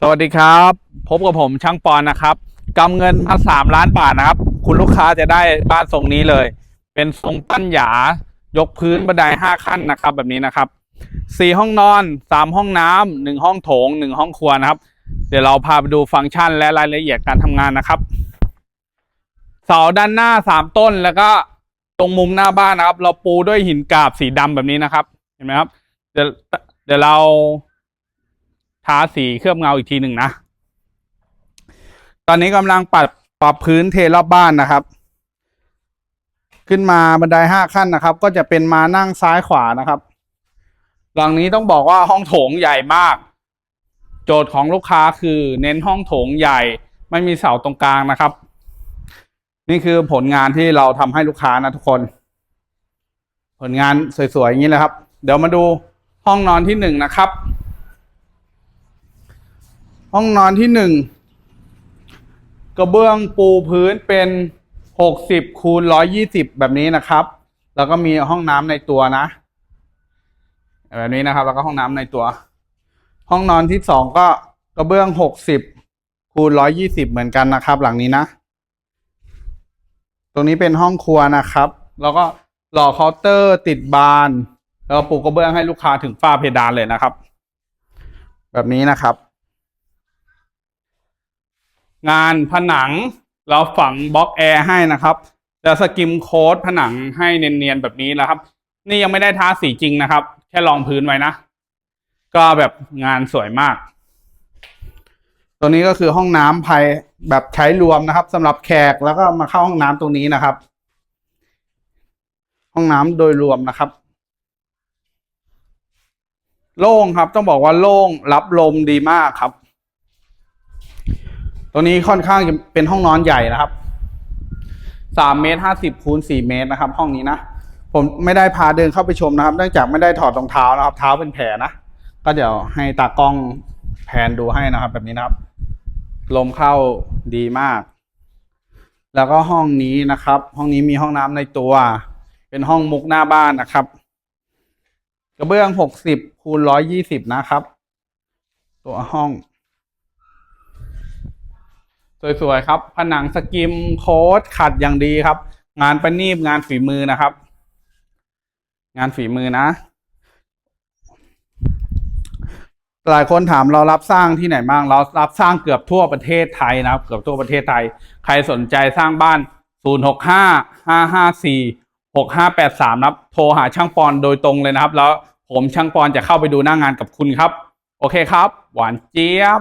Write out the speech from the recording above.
สวัสดีครับ พบกับผมช่างปอนนะครับกำเงินมาสามล้านบาทนะครับ คุณลูกค้าจะได้บ้านทรงนี้เลย เป็นทรงปั้นหยายกพื้นบันไดห้าขั้นนะครับ แบบนี้นะครับสี่ห้องนอนสามห้องน้ำหนึ่งห้องโถงหนึ่งห้องครัวนะครับ เดี๋ยวเราพาไปดูฟังก์ชันและรายละเอียดการทำงานนะครับ เสาด้านหน้าสามต้นแล้วก็ตรงมุมหน้าบ้านนะครับ เราปูด้วยหินกาบสีดำแบบนี้นะครับ เห็นไหมครับ เดี๋ยวเดี๋ยวเรา ทาสีเคลือบเงาอีกทีหนึ่งนะ ตอนนี้กำลังปรับปรับพื้นเทรอบบ้านนะครับ ขึ้นมาบันไดห้าขั้นนะครับ ก็จะเป็นมานั่งซ้ายขวานะครับ หลังนี้ต้องบอกว่าห้องโถงใหญ่มาก โจทย์ของลูกค้าคือเน้นห้องโถงใหญ่ ไม่มีเสาตรงกลางนะครับ นี่คือผลงานที่เราทำให้ลูกค้านะทุกคน ผลงานสวยๆอย่างนี้เลยครับ เดี๋ยวมาดูห้องนอนที่หนึ่งนะครับ ห้องนอนที่หนึ่งกระเบื้องปูพื้นเป็นหกสิบคูณร้อยี่สิบแบบนี้นะครับ แล้วก็มีห้องน้ำในตัวนะ แบบนี้นะครับ แล้วก็ห้องน้ำในตัว ห้องนอนที่สองก็กระเบื้องหกสิบคูณร้อยี่สิบเหมือนกันนะครับ หลังนี้นะ ตรงนี้เป็นห้องครัวนะครับ แล้วก็หล่อเคาน์เตอร์ติดบาน แล้วปูกระเบื้องให้ลูกค้าถึงฝ้าเพดานเลยนะครับ แบบนี้นะครับ งานผนัง เราฝังบล็อกแอร์ให้นะครับจะสกิมโค้ดผนังให้เนียนๆแบบนี้นะครับ นี่ยังไม่ได้ทาสีจริงนะครับ แค่รองพื้นไว้นะ ก็แบบงานสวยมาก ตัวนี้ก็คือห้องน้ำภายแบบใช้รวมนะครับสำหรับแขกแล้วก็มาเข้าห้องน้ำตรงนี้นะครับ ห้องน้ำโดยรวมนะครับ โล่งครับต้องบอกว่าโล่งรับลมดีมากครับ ตัวนี้ค่อนข้างจะเป็นห้องนอนใหญ่นะครับสามเมตรห้าสิบคูณสี่เมตรนะครับ ห้องนี้นะผมไม่ได้พาเดินเข้าไปชมนะครับ เนื่องจากไม่ได้ถอดรองเท้านะครับ เท้าเป็นแผลนะก็เดี๋ยวให้ตากล้องแผนดูให้นะครับ แบบนี้นะครับ ลมเข้าดีมาก แล้วก็ห้องนี้นะครับ ห้องนี้มีห้องน้ำในตัว เป็นห้องมุกหน้าบ้านนะครับ กระเบื้องหกสิบคูณร้อยยี่สิบนะครับ ตัวห้อง สวยๆครับ ผนังสกิมโค้ดขัดอย่างดีครับ งานประณีบงานฝีมือนะครับ งานฝีมือนะ หลายคนถามเรารับสร้างที่ไหนบ้างเรารับสร้างเกือบทั่วประเทศไทยนะครับ เกือบทั่วประเทศไทย ใครสนใจสร้างบ้าน 0 6 5 5 5 4 6 5 8 3นะครับ โทรหาช่างปอนโดยตรงเลยนะครับ แล้วผมช่างปอนจะเข้าไปดูหน้างานกับคุณครับ โอเคครับ หวานเจี๊ยบ